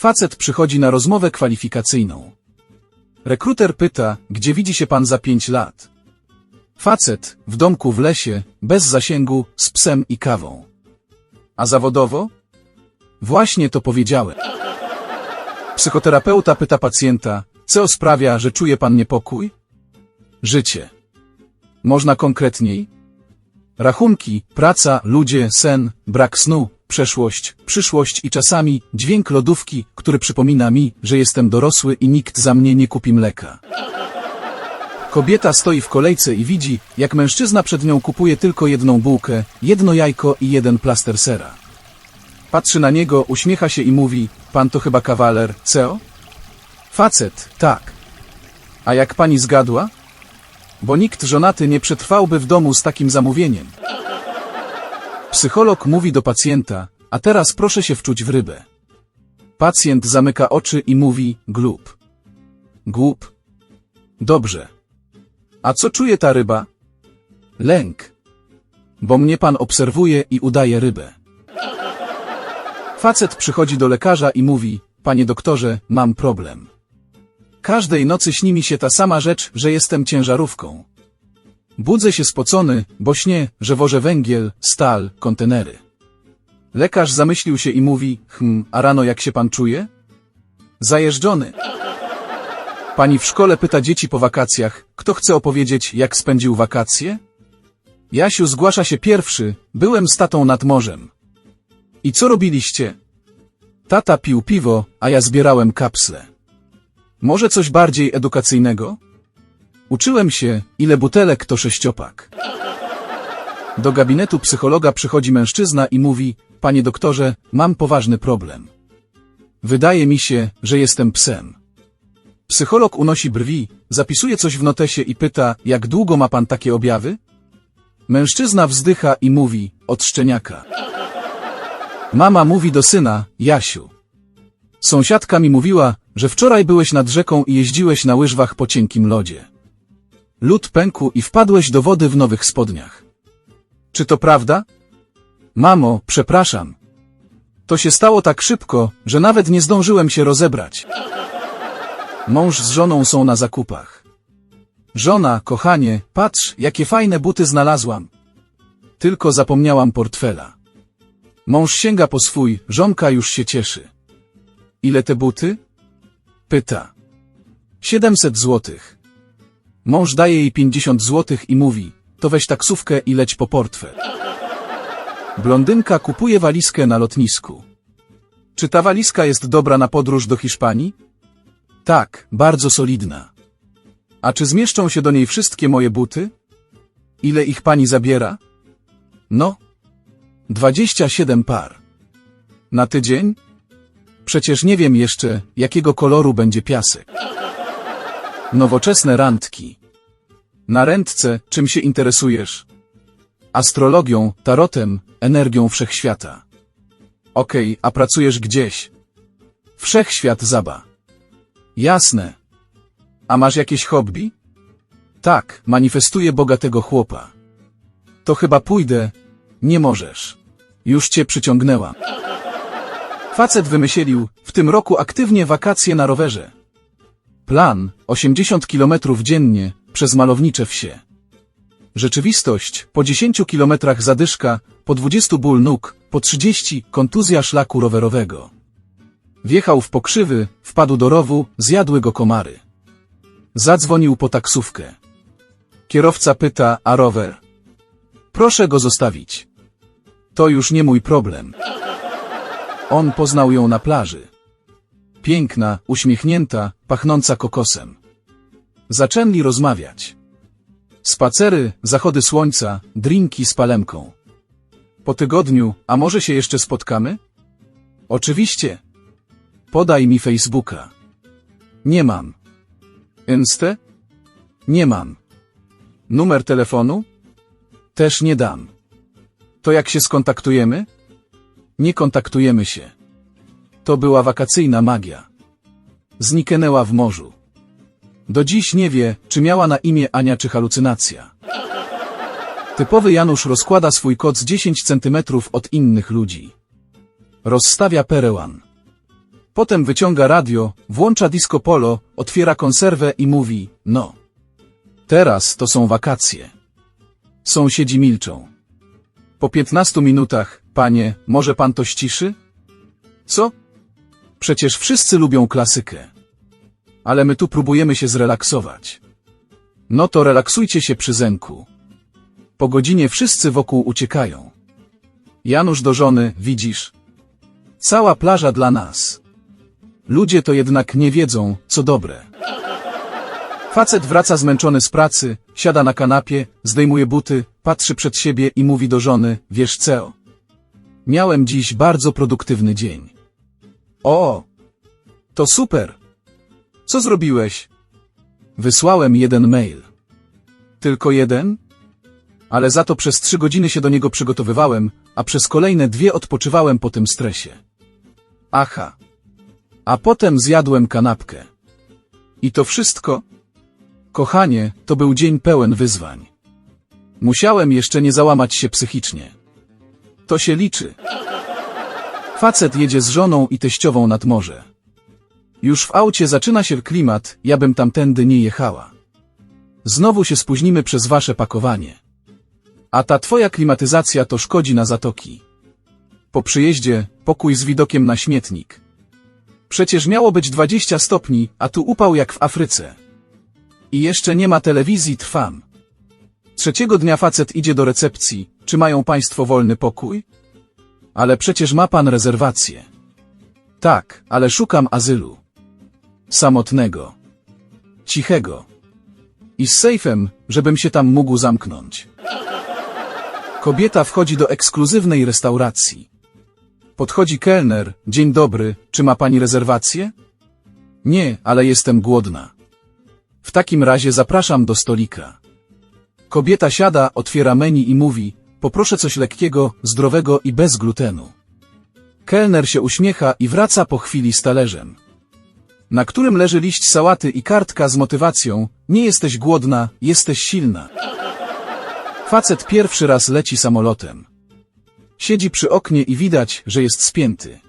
Facet przychodzi na rozmowę kwalifikacyjną. Rekruter pyta, gdzie widzi się pan za pięć lat. Facet, w domku w lesie, bez zasięgu, z psem i kawą. A zawodowo? Właśnie to powiedziałem. Psychoterapeuta pyta pacjenta, co sprawia, że czuje pan niepokój? Życie. Można konkretniej? Rachunki, praca, ludzie, sen, brak snu, przeszłość, przyszłość i czasami dźwięk lodówki, który przypomina mi, że jestem dorosły i nikt za mnie nie kupi mleka. Kobieta stoi w kolejce i widzi, jak mężczyzna przed nią kupuje tylko jedną bułkę, jedno jajko i jeden plaster sera. Patrzy na niego, uśmiecha się i mówi, pan to chyba kawaler, co? Facet, tak. A jak pani zgadła? Bo nikt żonaty nie przetrwałby w domu z takim zamówieniem. Psycholog mówi do pacjenta, a teraz proszę się wczuć w rybę. Pacjent zamyka oczy i mówi, glup. Głup. Dobrze. A co czuje ta ryba? Lęk. Bo mnie pan obserwuje i udaje rybę. Facet przychodzi do lekarza i mówi, panie doktorze, mam problem. Każdej nocy śni mi się ta sama rzecz, że jestem ciężarówką. Budzę się spocony, bo śnię, że wożę węgiel, stal, kontenery. Lekarz zamyślił się i mówi, hm, a rano jak się pan czuje? Zajeżdżony. Pani w szkole pyta dzieci po wakacjach, kto chce opowiedzieć, jak spędził wakacje? Jasiu zgłasza się pierwszy, byłem z tatą nad morzem. I co robiliście? Tata pił piwo, a ja zbierałem kapsle. Może coś bardziej edukacyjnego? Uczyłem się, ile butelek to sześciopak. Do gabinetu psychologa przychodzi mężczyzna i mówi, panie doktorze, mam poważny problem. Wydaje mi się, że jestem psem. Psycholog unosi brwi, zapisuje coś w notesie i pyta, jak długo ma pan takie objawy? Mężczyzna wzdycha i mówi, od szczeniaka. Mama mówi do syna, Jasiu. Sąsiadka mi mówiła, że wczoraj byłeś nad rzeką i jeździłeś na łyżwach po cienkim lodzie. Lód pękł i wpadłeś do wody w nowych spodniach. Czy to prawda? Mamo, przepraszam. To się stało tak szybko, że nawet nie zdążyłem się rozebrać. Mąż z żoną są na zakupach. Żona, kochanie, patrz, jakie fajne buty znalazłam. Tylko zapomniałam portfela. Mąż sięga po swój, żonka już się cieszy. Ile te buty? Pyta. 700 złotych. Mąż daje jej 50 złotych i mówi, to weź taksówkę i leć po portfel. Blondynka kupuje walizkę na lotnisku. Czy ta walizka jest dobra na podróż do Hiszpanii? Tak, bardzo solidna. A czy zmieszczą się do niej wszystkie moje buty? Ile ich pani zabiera? No, 27 par. Na tydzień? Przecież nie wiem jeszcze, jakiego koloru będzie piasek. Nowoczesne randki. Na randce czym się interesujesz? Astrologią, tarotem, energią wszechświata. Okej, a pracujesz gdzieś? Wszechświat zaba. Jasne. A masz jakieś hobby? Tak, manifestuję bogatego chłopa. To chyba pójdę. Nie możesz. Już cię przyciągnęłam. Facet wymyślił, w tym roku aktywnie wakacje na rowerze. Plan 80 km dziennie przez malownicze wsie. Rzeczywistość po 10 kilometrach zadyszka, po 20 ból nóg, po 30 kontuzja szlaku rowerowego. Wjechał w pokrzywy, wpadł do rowu, zjadły go komary. Zadzwonił po taksówkę. Kierowca pyta, a rower? Proszę go zostawić. To już nie mój problem. On poznał ją na plaży. Piękna, uśmiechnięta, pachnąca kokosem. Zaczęli rozmawiać. Spacery, zachody słońca, drinki z palemką. Po tygodniu, a może się jeszcze spotkamy? Oczywiście. Podaj mi Facebooka. Nie mam. Instę? Nie mam. Numer telefonu? Też nie dam. To jak się skontaktujemy? Nie kontaktujemy się. To była wakacyjna magia. Zniknęła w morzu. Do dziś nie wie, czy miała na imię Ania czy halucynacja. Typowy Janusz rozkłada swój kot z 10 centymetrów od innych ludzi. Rozstawia perełan. Potem wyciąga radio, włącza disco polo, otwiera konserwę i mówi, no. Teraz to są wakacje. Sąsiedzi milczą. Po piętnastu minutach, panie, może pan to ściszy? Co? Przecież wszyscy lubią klasykę. Ale my tu próbujemy się zrelaksować. No to relaksujcie się przy zenku. Po godzinie wszyscy wokół uciekają. Janusz do żony, widzisz? Cała plaża dla nas. Ludzie to jednak nie wiedzą, co dobre. Facet wraca zmęczony z pracy, siada na kanapie, zdejmuje buty, patrzy przed siebie i mówi do żony, wiesz co? Miałem dziś bardzo produktywny dzień. O! To super! Co zrobiłeś? Wysłałem jeden mail. Tylko jeden? Ale za to przez trzy godziny się do niego przygotowywałem, a przez kolejne dwie odpoczywałem po tym stresie. Aha. A potem zjadłem kanapkę. I to wszystko? Kochanie, to był dzień pełen wyzwań. Musiałem jeszcze nie załamać się psychicznie. To się liczy. Facet jedzie z żoną i teściową nad morze. Już w aucie zaczyna się klimat, ja bym tamtędy nie jechała. Znowu się spóźnimy przez wasze pakowanie. A ta twoja klimatyzacja to szkodzi na zatoki. Po przyjeździe, pokój z widokiem na śmietnik. Przecież miało być 20 stopni, a tu upał jak w Afryce. I jeszcze nie ma telewizji, trwam. Trzeciego dnia facet idzie do recepcji. Czy mają państwo wolny pokój? Ale przecież ma pan rezerwację. Tak, ale szukam azylu. Samotnego. Cichego. I z sejfem, żebym się tam mógł zamknąć. Kobieta wchodzi do ekskluzywnej restauracji. Podchodzi kelner. Dzień dobry, czy ma pani rezerwację? Nie, ale jestem głodna. W takim razie zapraszam do stolika. Kobieta siada, otwiera menu i mówi, poproszę coś lekkiego, zdrowego i bez glutenu. Kelner się uśmiecha i wraca po chwili z talerzem, na którym leży liść sałaty i kartka z motywacją, nie jesteś głodna, jesteś silna. Facet pierwszy raz leci samolotem. Siedzi przy oknie i widać, że jest spięty.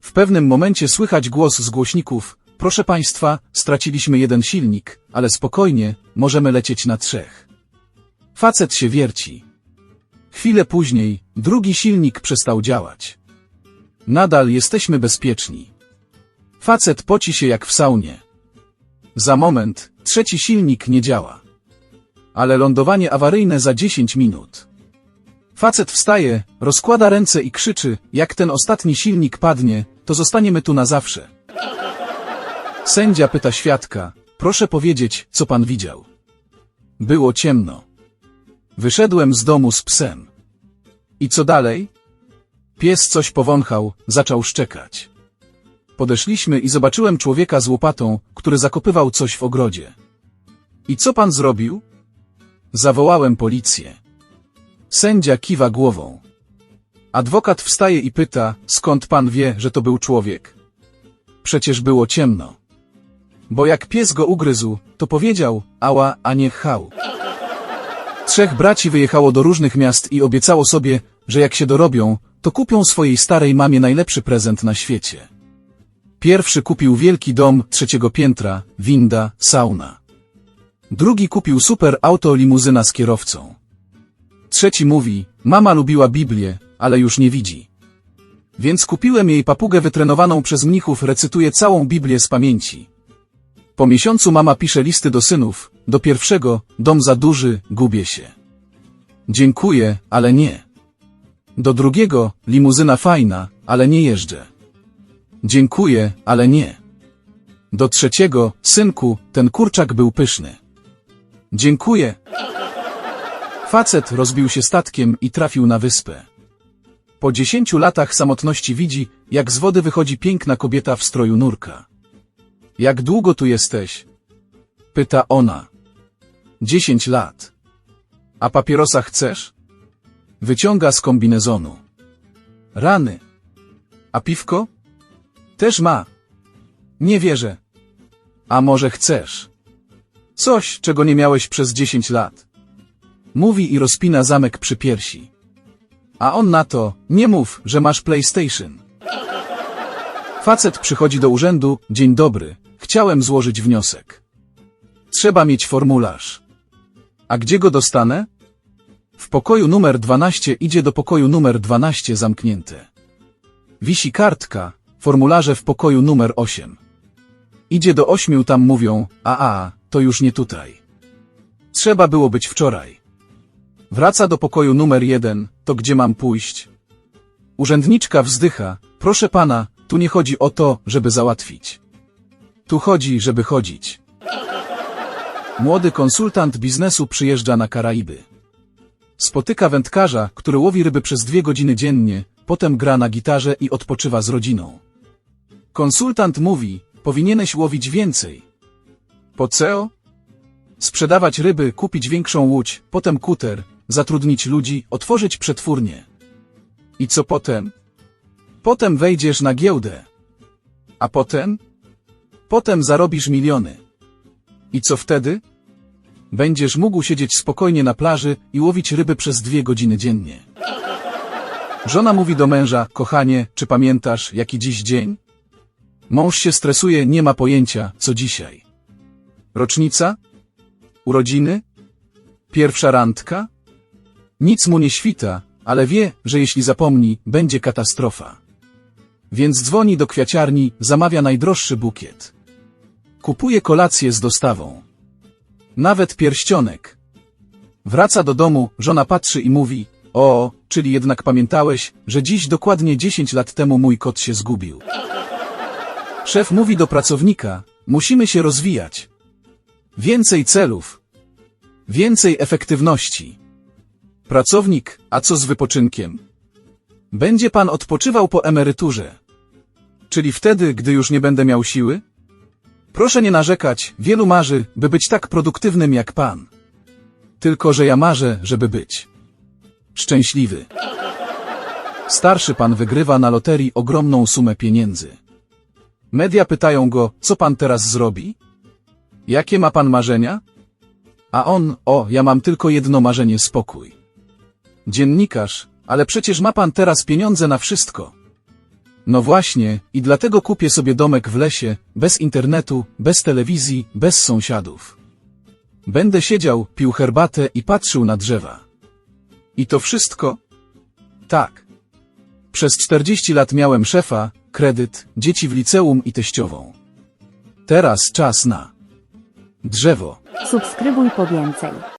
W pewnym momencie słychać głos z głośników, proszę państwa, straciliśmy jeden silnik, ale spokojnie, możemy lecieć na trzech. Facet się wierci. Chwilę później, drugi silnik przestał działać. Nadal jesteśmy bezpieczni. Facet poci się jak w saunie. Za moment, trzeci silnik nie działa. Ale lądowanie awaryjne za 10 minut. Facet wstaje, rozkłada ręce i krzyczy, jak ten ostatni silnik padnie, to zostaniemy tu na zawsze. Sędzia pyta świadka, proszę powiedzieć, co pan widział. Było ciemno. Wyszedłem z domu z psem. I co dalej? Pies coś powąchał, zaczął szczekać. Podeszliśmy i zobaczyłem człowieka z łopatą, który zakopywał coś w ogrodzie. I co pan zrobił? Zawołałem policję. Sędzia kiwa głową. Adwokat wstaje i pyta, skąd pan wie, że to był człowiek? Przecież było ciemno. Bo jak pies go ugryzł, to powiedział, ała, a nie hał. Trzech braci wyjechało do różnych miast i obiecało sobie, że jak się dorobią, to kupią swojej starej mamie najlepszy prezent na świecie. Pierwszy kupił wielki dom trzeciego piętra, winda, sauna. Drugi kupił super auto limuzyna z kierowcą. Trzeci mówi, mama lubiła Biblię, ale już nie widzi. Więc kupiłem jej papugę wytrenowaną przez mnichów, recytuje całą Biblię z pamięci. Po miesiącu mama pisze listy do synów, do pierwszego, dom za duży, gubię się. Dziękuję, ale nie. Do drugiego, limuzyna fajna, ale nie jeżdżę. Dziękuję, ale nie. Do trzeciego, synku, ten kurczak był pyszny. Dziękuję. Facet rozbił się statkiem i trafił na wyspę. Po dziesięciu latach samotności widzi, jak z wody wychodzi piękna kobieta w stroju nurka. Jak długo tu jesteś? Pyta ona. Dziesięć lat. A papierosa chcesz? Wyciąga z kombinezonu. Rany. A piwko? Też ma. Nie wierzę. A może chcesz? Coś, czego nie miałeś przez dziesięć lat. Mówi i rozpina zamek przy piersi. A on na to, nie mów, że masz PlayStation. Facet przychodzi do urzędu, dzień dobry, chciałem złożyć wniosek. Trzeba mieć formularz. A gdzie go dostanę? W pokoju numer 12 idzie do pokoju numer 12 zamknięte. Wisi kartka, formularze w pokoju numer 8. Idzie do ośmiu, tam mówią, a a, to już nie tutaj. Trzeba było być wczoraj. Wraca do pokoju numer 1, to gdzie mam pójść? Urzędniczka wzdycha, proszę pana, tu nie chodzi o to, żeby załatwić. Tu chodzi, żeby chodzić. Młody konsultant biznesu przyjeżdża na Karaiby. Spotyka wędkarza, który łowi ryby przez dwie godziny dziennie, potem gra na gitarze i odpoczywa z rodziną. Konsultant mówi, powinieneś łowić więcej. Po co? Sprzedawać ryby, kupić większą łódź, potem kuter, zatrudnić ludzi, otworzyć przetwórnię. I co potem? Potem wejdziesz na giełdę. A potem? Potem zarobisz miliony. I co wtedy? Będziesz mógł siedzieć spokojnie na plaży i łowić ryby przez dwie godziny dziennie. Żona mówi do męża, kochanie, czy pamiętasz, jaki dziś dzień? Mąż się stresuje, nie ma pojęcia, co dzisiaj. Rocznica? Urodziny? Pierwsza randka? Nic mu nie świta, ale wie, że jeśli zapomni, będzie katastrofa. Więc dzwoni do kwiaciarni, zamawia najdroższy bukiet. Kupuje kolację z dostawą. Nawet pierścionek. Wraca do domu, żona patrzy i mówi, o, czyli jednak pamiętałeś, że dziś dokładnie 10 lat temu mój kot się zgubił. Szef mówi do pracownika, musimy się rozwijać. Więcej celów. Więcej efektywności. Pracownik, a co z wypoczynkiem? Będzie pan odpoczywał po emeryturze. Czyli wtedy, gdy już nie będę miał siły? Proszę nie narzekać, wielu marzy, by być tak produktywnym jak pan. Tylko, że ja marzę, żeby być szczęśliwy. Starszy pan wygrywa na loterii ogromną sumę pieniędzy. Media pytają go, co pan teraz zrobi? Jakie ma pan marzenia? A on, o, ja mam tylko jedno marzenie spokój. Dziennikarz, ale przecież ma pan teraz pieniądze na wszystko. No właśnie, i dlatego kupię sobie domek w lesie, bez internetu, bez telewizji, bez sąsiadów. Będę siedział, pił herbatę i patrzył na drzewa. I to wszystko? Tak. Przez 40 lat miałem szefa, kredyt, dzieci w liceum i teściową. Teraz czas na drzewo. Subskrybuj po więcej.